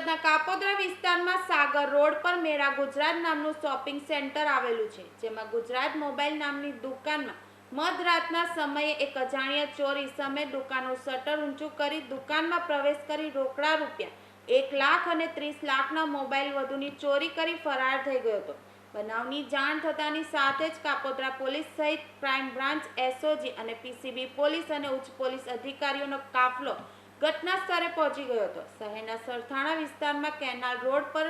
સુરતના કાપોદ્રા વિસ્તારમાં સાગર રોડ પર મેળા ગુજરાત નામનું શોપિંગ સેન્ટર આવેલું છે, જેમાં ગુજરાત મોબાઈલ નામની દુકાનમાં મધરાતના સમયે એક અજાણ્યા ચોરી સામે દુકાનનું શટર ઊંચું કરી દુકાનમાં પ્રવેશ કરી રોકડા રૂપિયા એક લાખ અને ત્રીસ લાખના મોબાઈલ વધુની ચોરી કરી ફરાર થઈ ગયો હતો. બનાવની જાણ થતાની સાથે જ કાપોદ્રા પોલીસ સહિત ક્રાઇમ બ્રાન્ચ, એસઓજી અને પીસીબી પોલીસ અને ઉચ્ચ પોલીસ અધિકારીઓનો કાફલો ઘટના સ્થળે પહોંચી ગયો હતો. શહેરના સરથાણા વિસ્તારમાં કેનાલ રોડ પર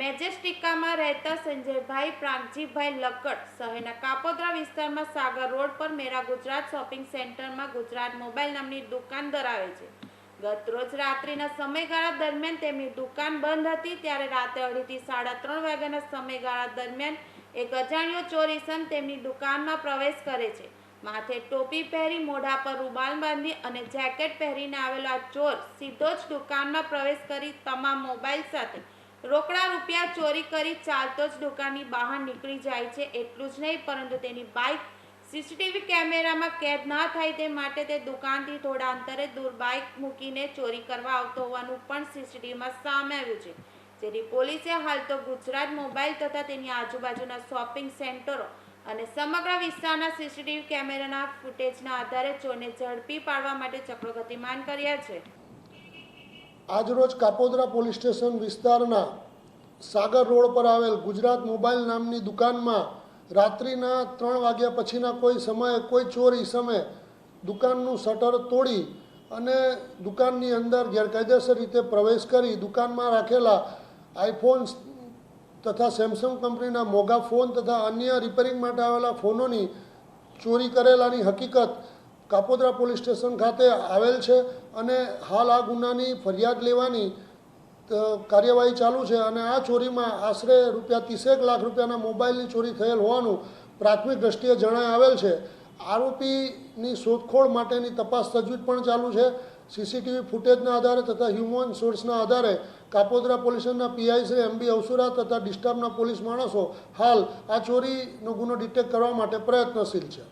મેજેસ્ટિકામાં રહેતા સંજયભાઈ, પ્રાંતજીભાઈ લકડ શહેરના કાપોદ્રા વિસ્તારમાં સાગર રોડ પર મેરા ગુજરાત શોપિંગ સેન્ટરમાં ગુજરાત મોબાઈલ નામની દુકાન ધરાવે છે. ગત રોજ રાત્રિના સમયગાળા દરમિયાન તેમની દુકાન બંધ હતી, ત્યારે રાતે અઢીથી સાડા ત્રણ વાગ્યાના સમયગાળા દરમિયાન એક અજાણ્યો ચોરીસન તેમની દુકાનમાં પ્રવેશ કરે છે. માથે ટોપી પહેરી મોઢા પર રૂમાલ બાંધી અને જેકેટ પહેરીને આવેલો આ ચોર સીધો જ દુકાનમાં પ્રવેશ કરી તમામ મોબાઈલ સાથે રોકડા રૂપિયા ચોરી કરી ચાલતો જ દુકાનની બહાર નીકળી જાય છે. એટલું જ નહીં, પરંતુ તેની બાઇક સીસીટીવી કેમેરામાં કેદ ના થાય તે માટે તે દુકાનથી થોડા અંતરે દૂર બાઇક મૂકીને ચોરી કરવા આવતો હોવાનું પણ સીસીટીવીમાં સામે આવ્યું છે. જેથી પોલીસે હાલ તો ગુજરાત મોબાઈલ તથા તેની આજુબાજુના શોપિંગ સેન્ટરો અને સમગ્ર વિસ્તારના સીસીટીવી કેમેરાના ફૂટેજના આધારે ચોરને ઝડપી પાડવા માટે ચક્રો ગતિમાન કર્યા છે. આજરોજ કાપોદરા પોલીસ સ્ટેશન વિસ્તારના સાગર રોડ પર આવેલ ગુજરાત મોબાઈલ નામની દુકાનમાં રાત્રિના ત્રણ વાગ્યા પછીના કોઈ સમયે કોઈ ચોર ઈસમે દુકાનનું શટર તોડી અને દુકાનની અંદર ગેરકાયદેસર રીતે પ્રવેશ કરી દુકાનમાં રાખેલા આઈફોન તથા સેમસંગ કંપનીના મોંઘા ફોન તથા અન્ય રિપેરિંગ માટે આવેલા ફોનોની ચોરી કરેલાની હકીકત કાપોદ્રા પોલીસ સ્ટેશન ખાતે આવેલ છે અને હાલ આ ગુનાની ફરિયાદ લેવાની કાર્યવાહી ચાલુ છે અને આ ચોરીમાં આશરે રૂપિયા ત્રીસેક લાખ રૂપિયાના મોબાઈલની ચોરી થયેલ હોવાનું પ્રાથમિક દ્રષ્ટિએ જણાય આવેલ છે. આરોપીની શોધખોળ માટેની તપાસ તજવીજ પણ ચાલુ છે. સીસીટીવી ફૂટેજના આધારે તથા હ્યુમન સોર્સના આધારે કાપોદ્રા પોલીસના પીઆઈ શ્રી એમબી અવસુરા તથા ડિસ્ટર્બના પોલીસ માણસો હાલ આ ચોરીનો ગુનો ડિટેક્ટ કરવા માટે પ્રયત્નશીલ છે.